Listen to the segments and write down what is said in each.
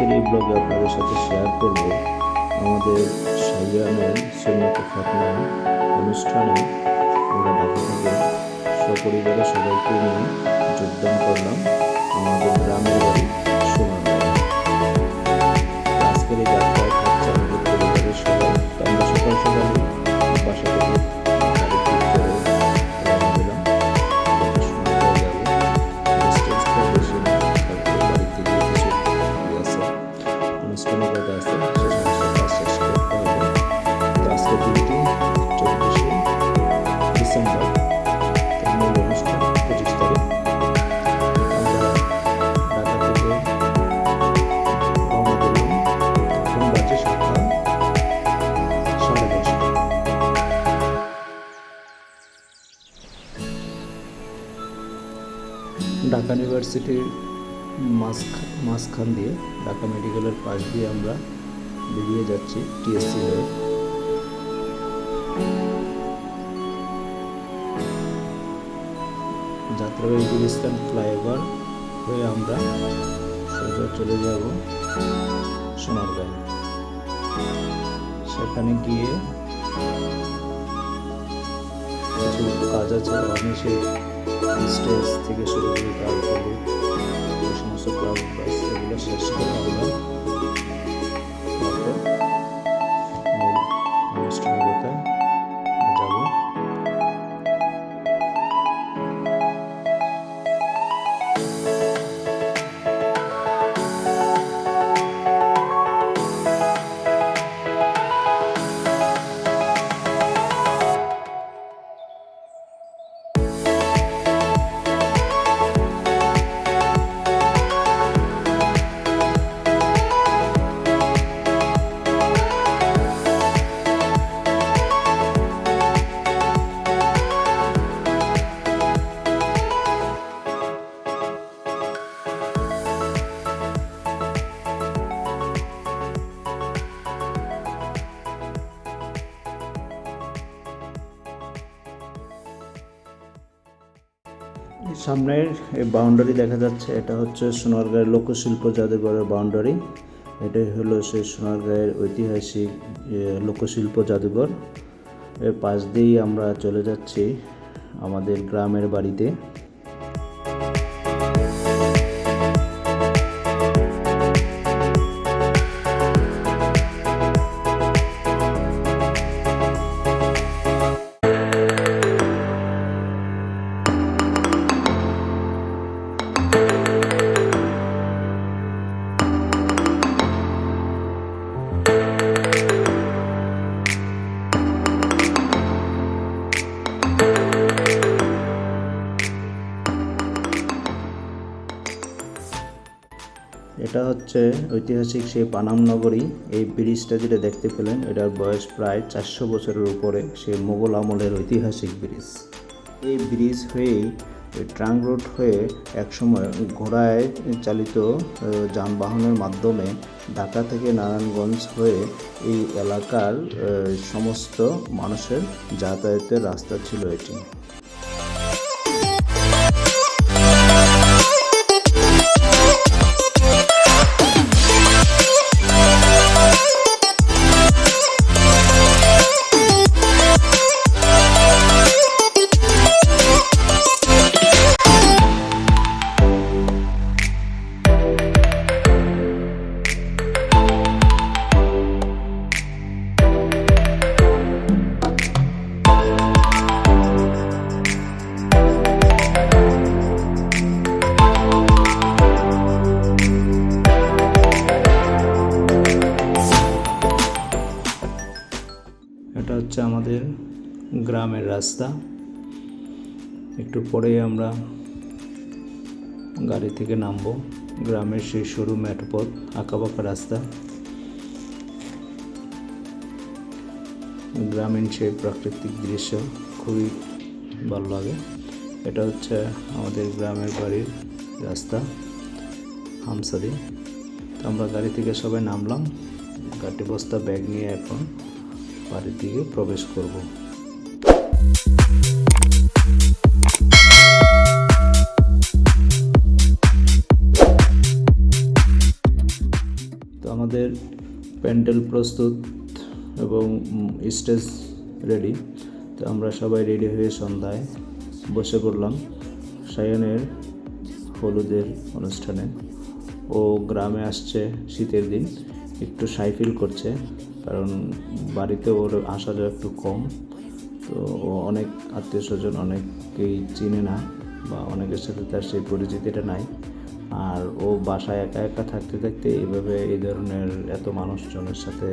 আজকের এই ব্লগে আপনাদের সাথে শেয়ার করব আমাদের সাইয়ানের সুন্নতে খাতনা অনুষ্ঠানে। আমরা ঢাকা থেকে সপরিবারে সবাইকে নিয়ে যোগদান করলাম। আমাদের গ্রামের বাড়ি ইউনিভার্সিটির মাঝ মাঝখান দিয়ে, ঢাকা মেডিকেলের পাশ দিয়ে আমরা বেরিয়ে যাচ্ছি টিএসসি হয়ে। যাত্রাবাড়ি গুলিস্তান ফ্লাইওভার হয়ে আমরা সোজা চলে যাব সোনারগাঁও। সেখানে গিয়ে কিছু কাজ আছে অফিসে স্টেজ থেকে শুরু করে তারপরে সামনের বাউন্ডারি দেখা যাচ্ছে, এটা হচ্ছে সোনারগাঁয়ের লোকশিল্প জাদুঘরের বাউন্ডারি এটাই হলো সেই সোনারগাঁয়ের ঐতিহাসিক লোকশিল্প জাদুঘর। এর পাশ দিয়েই আমরা চলে যাচ্ছি আমাদের গ্রামের বাড়িতে। হচ্ছে ঐতিহাসিক সেই পানাম নগরী। এই ব্রিজটা যেটা দেখতে পেলেন, এটার বয়স প্রায় চারশো বছরের উপরে, সেই মোগল আমলের ঐতিহাসিক ব্রিজ। এই ব্রিজ হয়েই ট্রাঙ্ক রোড হয়ে একসময় ঘোড়ায় চালিত যানবাহনের মাধ্যমে ঢাকা থেকে নারায়ণগঞ্জ হয়ে এই এলাকার সমস্ত মানুষের যাতায়াতের রাস্তা ছিল এটা। গ্রামের রাস্তা। একটু পরেই আমরা গাড়ি থেকে নামবো। গ্রামের সেই সরু মেঠপথ, আঁকাবাঁকা রাস্তা। গ্রামীণ সেই প্রাকৃতিক দৃশ্য, খুবই ভালো লাগে। এটা হচ্ছে আমাদের গ্রামের বাড়ির রাস্তা হামসাদি তো আমরা গাড়ি থেকে সবাই নামলাম। গাড়ি বস্তা ব্যাগ নিয়ে এখন বাড়ির দিকে প্রবেশ করব। তো আমাদের প্যান্ডেল প্রস্তুত এবং স্টেজ রেডি। তো আমরা সবাই রেডি হয়ে সন্ধ্যায় বসে পড়লাম সায়নের হলুদের অনুষ্ঠানে। ও গ্রামে আসছে শীতের দিন, একটু সাই ফিল করছে, কারণ বাড়িতে ওর আসা যাওয়া একটু কম। তো অনেক আত্মীয় স্বজন অনেকেই চিনে না বা অনেকের সাথে তার সেই পরিচিতিটা নাই। আর ও বাসায় একা একা থাকতে থাকতে এইভাবে এই ধরনের এত মানুষজনের সাথে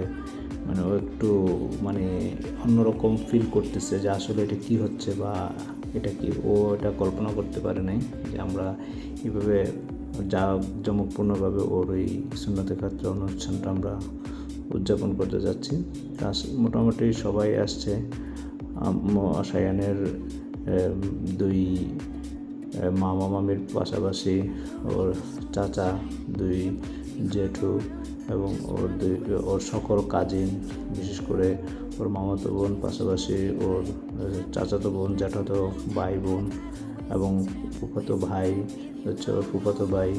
মানে ও একটু মানে অন্যরকম ফিল করতেছে যে আসলে এটা কি হচ্ছে বা এটা কি? ও এটা কল্পনা করতে পারে নাই যে আমরা এইভাবে যা জমকপূর্ণভাবে ওর ওই সুন্নতে খাত্র অনুষ্ঠানটা আমরা উদযাপন করতে যাচ্ছি। তা মোটামুটি সবাই আসছে। সায়ানের দুই মামা মামির পাশাপাশি ওর চাচা, দুই, জেঠু এবং ওর দুই, ওর সকল কাজিন, বিশেষ করে ওর মামাতো বোন, পাশাপাশি ওর চাচাতো বোন, জ্যাঠাতো ভাই বোন এবং ফুফাতো ভাই, হচ্ছে ওর ফুফাতো ভাই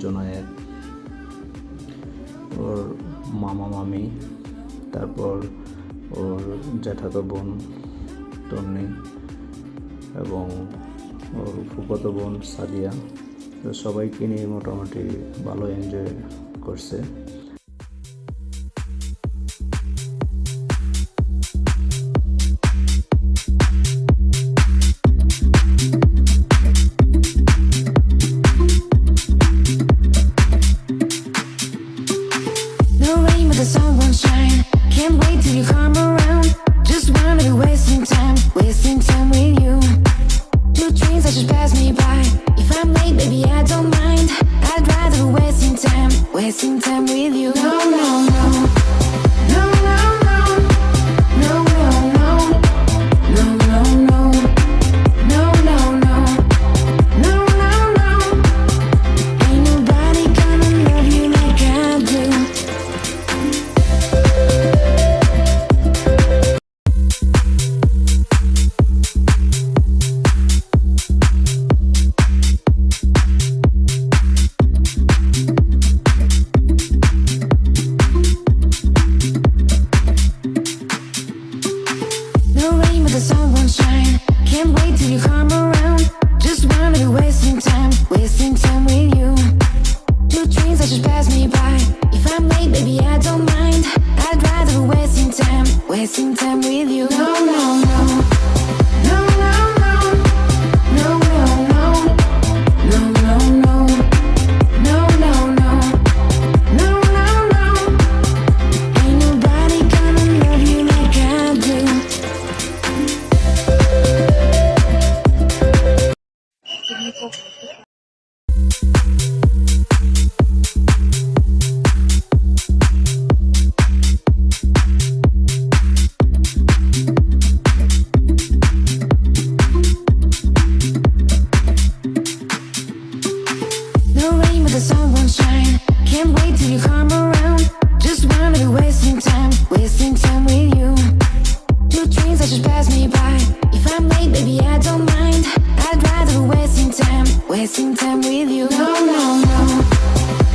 জোনায়েত ওর মামা মামি, তারপর ওর জ্যাঠাতো বোন তন্নি এবং ওর বোন সাদিয়া। সবাইকে নিয়ে মোটামুটি ভালো এনজয় করছে। pass me by. If I'm late, baby, I don't mind. I'd rather wasting time, wasting time with you. No, no, no.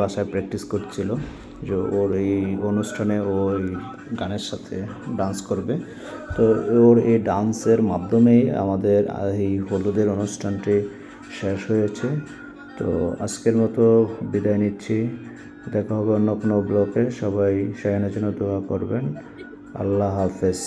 বাসায় প্র্যাকটিস করছিল, যে ওর এই অনুষ্ঠানে ওই গানের সাথে ডান্স করবে। তো ওর এই ডান্সের মাধ্যমেই আমাদের এই হলুদের অনুষ্ঠানটি শেষ হয়েছে। তো আজকের মতো বিদায় নিচ্ছি। দেখা হবে অন্য কোনো ব্লকে সবাই সায়নের জন্য দোয়া করবেন। আল্লাহ হাফেজ।